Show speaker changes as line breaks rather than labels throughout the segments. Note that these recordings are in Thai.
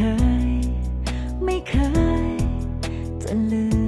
เคย ไม่เคยจะลืม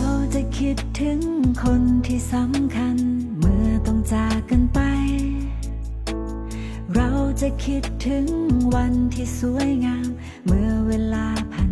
เราจะคิดถึงคนที่สำคัญ เมื่อต้องจากกันไป เราจะคิดถึงวันที่สวยงาม เมื่อเวลาผ่าน